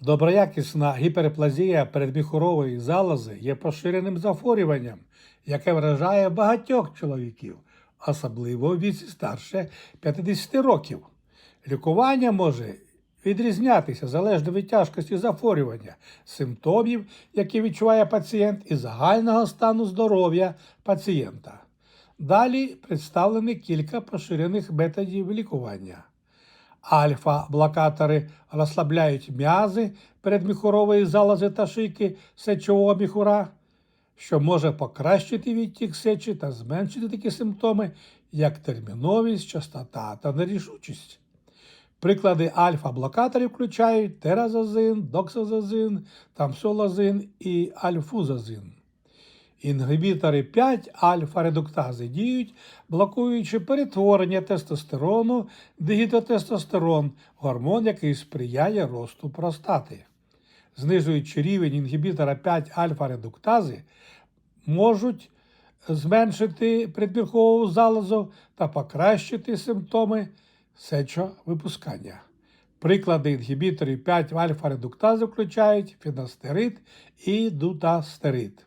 Доброякісна гіперплазія передміхурової залози є поширеним захворюванням, яке вражає багатьох чоловіків, особливо у віці старше 50 років. Лікування може відрізнятися залежно від тяжкості захворювання, симптомів, які відчуває пацієнт, і загального стану здоров'я пацієнта. Далі представлені кілька поширених методів лікування. Альфа-блокатори розслабляють м'язи передміхурової залози та шийки сечового міхура, що може покращити відтік сечі та зменшити такі симптоми, як терміновість, частота та нерішучість. Приклади альфа-блокаторів включають теразозин, доксазозин, тамсолозин і альфузозин. Інгибітори 5 альфа-редуктази діють, блокуючи перетворення тестостерону в дигідротестостерон, гормон, який сприяє росту простати. Знижуючи рівень інгібітора 5 альфа-редуктази, можуть зменшити предміркову залозу та покращити симптоми сечовипускання. Приклади інгібіторів 5 альфа-редуктази включають фіностерид і дутастерид.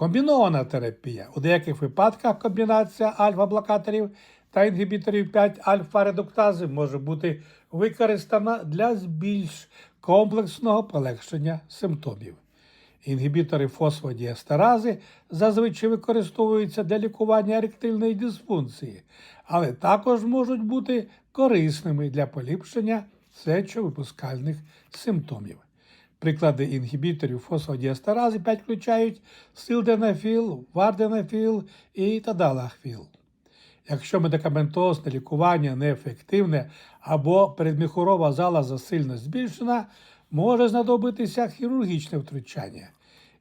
Комбінована терапія. У деяких випадках комбінація альфа-блокаторів та інгібіторів 5 альфа-редуктази може бути використана для більш комплексного полегшення симптомів. Інгібітори фосфодіестерази зазвичай використовуються для лікування еректильної дисфункції, але також можуть бути корисними для поліпшення сечовипускальних симптомів. Приклади інгібіторів фосфодіестерази 5 включають силденафіл, варденафіл і тадалахфіл. Якщо медикаментозне лікування неефективне або передміхурова залоза сильно збільшена, може знадобитися хірургічне втручання.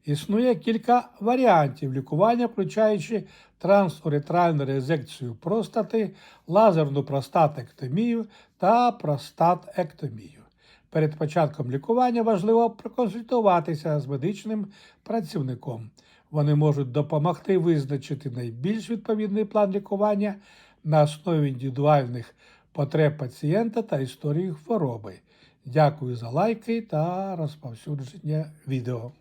Існує кілька варіантів лікування, включаючи трансуретральну резекцію простати, лазерну простатектомію та простатектомію. Перед початком лікування важливо проконсультуватися з медичним працівником. Вони можуть допомогти визначити найбільш відповідний план лікування на основі індивідуальних потреб пацієнта та історії хвороби. Дякую за лайки та розповсюдження відео.